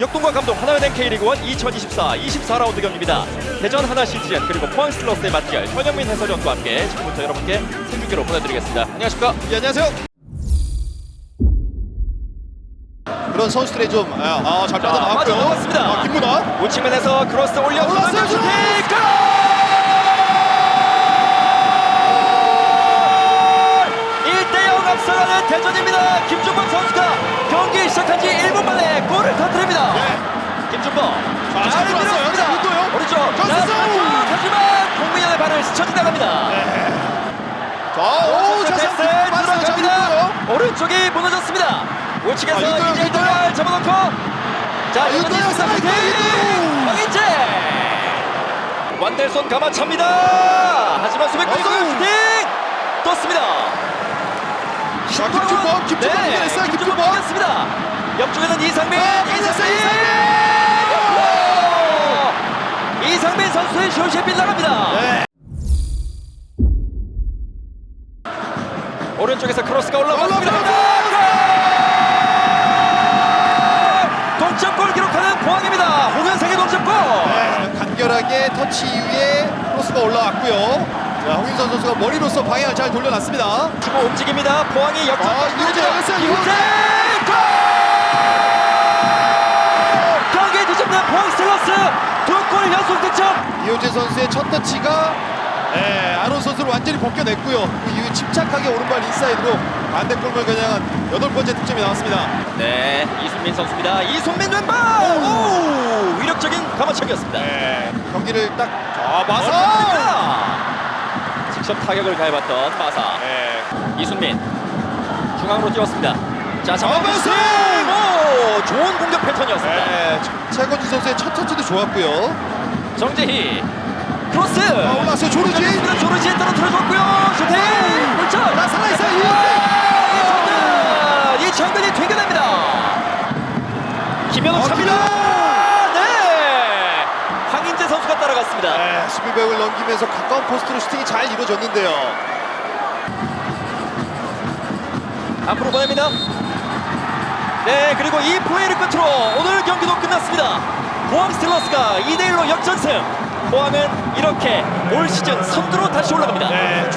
역동과 감독 하나은행 K리그1 2024 24라운드 경기입니다. 대전 하나 시티즌 그리고 포항 스틸러스의 맞대결 현영민 해설위원과 함께 지금부터 여러분께 생중계로 보내드리겠습니다. 안녕하십니까? 예, 안녕하세요. 그런 선수들의 좀, 아, 아, 잘 자, 빠져 나왔고요. 빠져나왔습니다. 아, 김문아. 우측면에서 크로스 올려 올랐어요, 슈팅! 골! 1대0 앞서가는 대전입니다. 김준범 선수가 경기 시작한 지 1분 만에 골을 터뜨립니다. 네. 김준범 자, 잘 들어왔어요. 자, 윤도요. 오른쪽. 왼쪽. 하지만 공민현의 발을 스쳐 지나갑니다. 자, 오, 자, 패스 맞아요. 자. 들어갑니다. 오른쪽이 무너졌습니다. 우측에서 아, 이제. 이동을 잡아놓고 자 아, 살아있다, 윤도요. 황인재 완델손 가마찹니다. 하지만 수비권 아이고. 슈팅 떴습니다. 자, 김준범, 김준범 네, 이겨냈어요, 김준범 김준범. 이겼습니다. 옆쪽에는 이상민 아, 선수의 슛이 빗나갑니다. 네. 오른쪽에서 크로스가 올라왔습니다. 올라갑니다. 동점골 기록하는 포항입니다. 홍현상의 동점골. 네, 간결하게 터치 이후에 크로스가 올라왔고요. 자, 홍인선 선수가 머리로서 방향을 잘 돌려놨습니다. 주고 움직입니다. 포항이 역전. 아, 이호재 열렸어요, 이호재. 골! 이호재 선수의 첫 터치가 예, 아론 선수를 완전히 벗겨냈고요. 그 이후 침착하게 오른발 인사이드로 반대골을 겨냥한 여덟 번째 득점이 나왔습니다. 네, 이순민 선수입니다. 이순민 왼발. 오, 위력적인 가마차기였습니다. 네, 경기를 딱 아, 마사. 마사. 직접 타격을 가해봤던 마사. 네. 이순민 중앙으로 뛰었습니다. 자, 잡아봤어요! 오, 좋은 공격 패턴이었습니다. 네, 최건주 선수의 첫 터치도 좋았고요. 정재희 크로스. 아, 올라왔어요, 조르지. 조르지. 조르지에 떨어뜨려줬고요. 슈팅. 골점. 나 살아있어요, 이정근. 이정근이 되겨냅니다. 김현욱 아, 찹니다. 네. 황인재 선수가 따라갔습니다. 네, 수비벽을 넘기면서 가까운 포스트로 슈팅이 잘 이루어졌는데요. 앞으로 보냅니다. 네, 그리고 이 플레이를 끝으로 오늘 경기도 끝났습니다. 포항 스틸러스가 2대1로 역전승. 포항은 이렇게 올 시즌 선두로 다시 올라갑니다. 네.